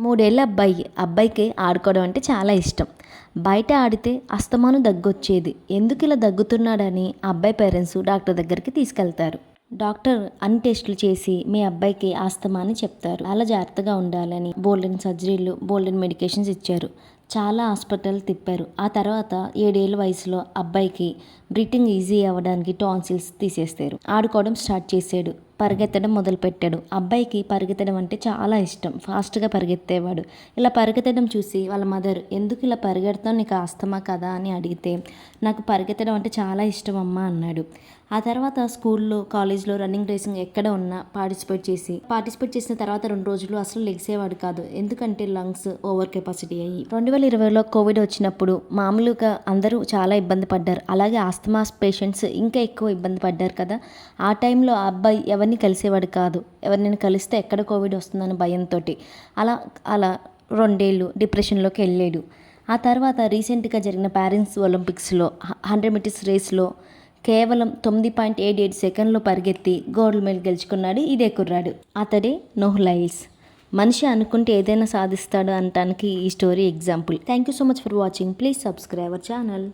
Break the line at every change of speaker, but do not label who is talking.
మూడేళ్ళ అబ్బాయి. అబ్బాయికి ఆడుకోవడం అంటే చాలా ఇష్టం. బయట ఆడితే అస్తమాను దగ్గొచ్చేది. ఎందుకు ఇలా దగ్గుతున్నాడని అబ్బాయి పేరెంట్స్ డాక్టర్ దగ్గరికి తీసుకెళ్తారు. డాక్టర్ అన్ని టెస్టులు చేసి మీ అబ్బాయికి ఆస్తమా అని చెప్తారు. చాలా జాగ్రత్తగా ఉండాలని బోల్డెన్ సర్జరీలు బోల్డెన్ మెడికేషన్స్ ఇచ్చారు. చాలా హాస్పిటల్ తిప్పారు. ఆ తర్వాత ఏడేళ్ళ వయసులో అబ్బాయికి బ్రీతింగ్ ఈజీ అవ్వడానికి టాన్సిల్స్ తీసేస్తారు. ఆడుకోవడం స్టార్ట్ చేసాడు పరిగెత్తడం మొదలుపెట్టాడు. అబ్బాయికి పరిగెత్తడం అంటే చాలా ఇష్టం. ఫాస్ట్గా పరిగెత్తేవాడు. ఇలా పరిగెత్తడం చూసి వాళ్ళ మదర్ ఎందుకు ఇలా పరిగెడతావు నీకు ఆస్తమా కదా? అని అడిగితే నాకు పరిగెత్తడం అంటే చాలా ఇష్టం అమ్మా అన్నాడు. ఆ తర్వాత స్కూల్లో కాలేజ్లో రన్నింగ్ రేసింగ్ ఎక్కడ ఉన్నా పార్టిసిపేట్ చేసి పార్టిసిపేట్ చేసిన తర్వాత రెండు రోజులు అసలు లెగ్సేవాడు కాదు. ఎందుకంటే లంగ్స్ ఓవర్ కెపాసిటీ అయ్యి. రెండు వేల ఇరవైలో కోవిడ్ వచ్చినప్పుడు మామూలుగా అందరూ చాలా ఇబ్బంది పడ్డారు. అలాగే ఆస్తమా పేషెంట్స్ ఇంకా ఎక్కువ ఇబ్బంది పడ్డారు కదా. ఆ టైంలో ఆ అబ్బాయి ఎవరిని కలిసేవాడు కాదు. ఎవరిని కలిస్తే ఎక్కడ కోవిడ్ వస్తుందని భయంతో అలా అలా రెండేళ్ళు డిప్రెషన్లోకి వెళ్ళాడు. ఆ తర్వాత రీసెంట్గా జరిగిన ప్యారిస్ ఒలింపిక్స్లో హండ్రెడ్ మీటర్స్ రేస్లో కేవలం తొమ్మిది పాయింట్ ఎయిట్ ఎయిట్ సెకండ్లో పరిగెత్తి గోల్డ్ మెడల్ గెలుచుకున్నాడు ఇదే కుర్రాడు. అతడే నోహ్లైల్స్ మనిషి అనుకుంటే ఏదైనా సాధిస్తాడు అనటానికి ఈ story example. Thank you so much for watching please subscribe our channel